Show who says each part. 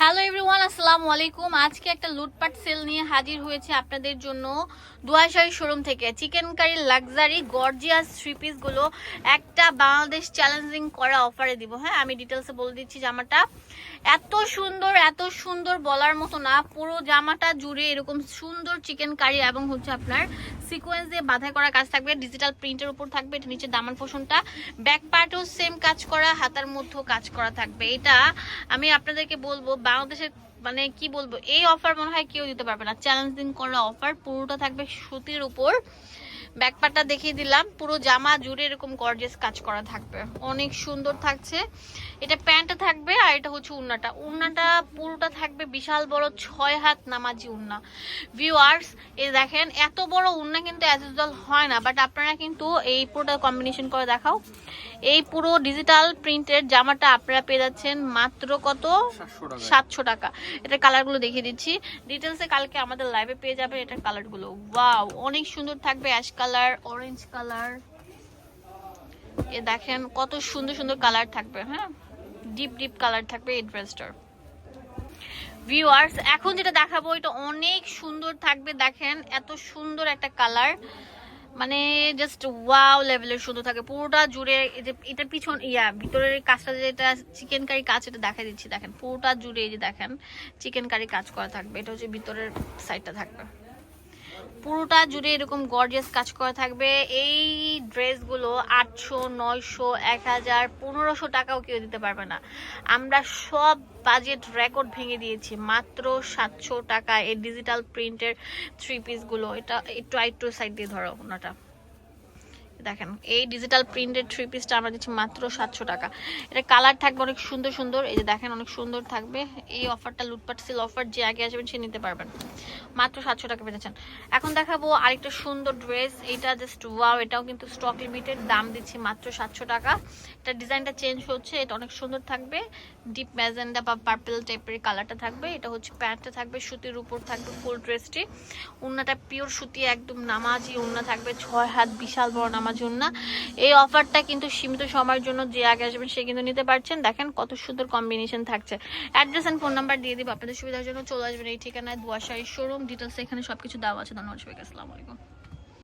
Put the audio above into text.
Speaker 1: Hello everyone আসসালামু আলাইকুম। আজকে একটা লুটপাট সেল নিয়ে হাজির হয়েছে আপনাদের জন্য দুয়াশাহী শোরুম থেকে। Chicken curry luxury gorgeous three পিসগুলো একটা বাংলাদেশ চ্যালেঞ্জিং করা অফারে দিব। হ্যাঁ আমি ডিটেলসে বলে দিচ্ছি জামাটা। এত সুন্দর এত সুন্দর বলার মতো না, পুরো জামাটা জুড়ে এরকম সুন্দর চিকেন কারি এবং হচ্ছে আপনার সিকোয়েন্স দিয়ে বাধাই করা কাজ থাকবে। ডিজিটাল প্রিন্টের উপর থাকবে, এটা নিচে দামান পোষণটা ব্যাক পার্টও সেম কাজ করা, হাতার মধ্যেও কাজ করা থাকবে। এটা আমি আপনাদেরকে বলব বাংলাদেশের মানে কি বলব, এই অফার মনে হয় কেউ দিতে পারবে না। চ্যালেঞ্জিং করা অফার পুরোটা থাকবে সুতির উপর। ব্যাকপারটা দেখিয়ে দিলাম, পুরো জামা জুড়ে এরকম গর্জেস কাজ করা থাকবে। অনেক সুন্দর থাকছে। এটা প্যান্ট থাকবে আর হচ্ছে উন্নাটা। উন্নাটা পুরোটা থাকবে বিশাল বড় ছয় হাত নামাজি উন্না। ভিউয়ার্স এ দেখেন এত বড় উন্না কিন্তু অ্যাজ ইউজুয়াল হয় না বাট আপনারা কিন্তু এই পুরোটা কম্বিনেশন করে দেখাও। এই পুরো ডিজিটাল প্রিন্টের জামাটা আপনারা পেয়ে যাচ্ছেন মাত্র কত? সাতশো টাকা। এটার কালারগুলো দেখিয়ে দিচ্ছি। ডিটেলসে কালকে আমাদের লাইভে পেয়ে যাবেন এটার কালারগুলো ওয়াও অনেক সুন্দর থাকবে অ্যাশ কালার অরেঞ্জ কালার এ দেখেন কত সুন্দর সুন্দর কালার থাকবে হ্যাঁ? ডিপ ডিপ কালার থাকবে এই ড্রেসটার ভিউয়ার্স এখন যেটা দেখাবো, এটা অনেক সুন্দর থাকবে, দেখেন, এত সুন্দর একটা কালার মানে জাস্ট ওয়াও লেভেলের সুন্দর থাকে, পুরোটা জুড়ে এটার পিছন, ইয়া, ভিতরের কাজটা যেটা চিকেন কারি কাজ, এটা দেখা দিচ্ছি, দেখেন, পুরোটা জুড়ে এই যে, দেখেন চিকেন কারি কাজ করা থাকবে, এটা হচ্ছে ভিতরের সাইডটা থাকবে। পুরোটা জুড়ে এরকম গর্জেস কাজ করা থাকবে। এই ড্রেসগুলো আটশো, নয়শো, এক হাজার, পনেরোশো টাকাও কেউ দিতে পারবে না। আমরা সব বাজেট রেকর্ড ভেঙে দিয়েছি, মাত্র সাতশো টাকা এই ডিজিটাল প্রিন্টের থ্রি পিসগুলো এটা একটু আইটু সাইড দিয়ে ধরো ওনাটা। দেখেন, এই ডিজিটাল প্রিন্টেড থ্রি পিসটা আমরা দিচ্ছি মাত্র সাতশো টাকা। এটা কালার থাকবে অনেক সুন্দর সুন্দর, এই যে দেখেন অনেক সুন্দর থাকবে। এই অফারটা লুটপাট সেল অফার যে আগে আসবেন সে নিতে পারবেন। মাত্র সাতশো টাকা পেয়েছেন। এখন দেখাবো আরেকটা সুন্দর ড্রেস এটা জাস্ট ওয়াও এটাও কিন্তু স্টক লিমিটেড দাম দিচ্ছি মাত্র সাতশো টাকা। এটা ডিজাইনটা চেঞ্জ হচ্ছে, এটা অনেক সুন্দর থাকবে। ডিপ ম্যাজেন্ডা বা পার্পেল টাইপের কালারটা থাকবে। এটা হচ্ছে প্যান্টটা থাকবে, সুতির উপর থাকবে ফুল ড্রেসটি উন্নাটা পিওর সুতি, একদম নামাজি উন্না থাকবে, ছয় হাত বিশাল বড় নামাজি উন্না এই অফারটা কিন্তু সীমিত সময়ের জন্য যে আগে আসবেন সে কিন্তু নিতে পারছেন। দেখেন কত সুন্দর কম্বিনেশন থাকছে। অ্যাড্রেস অ্যান্ড ফোন নাম্বার দিয়ে দিব, আপনাদের সুবিধার জন্য চলে আসবেন এই ঠিকানায় দুয়াশাই শোরুম ডিটেলস এখানে সবকিছু দেওয়া আছে। ধন্যবাদ আসসালামু আলাইকুম।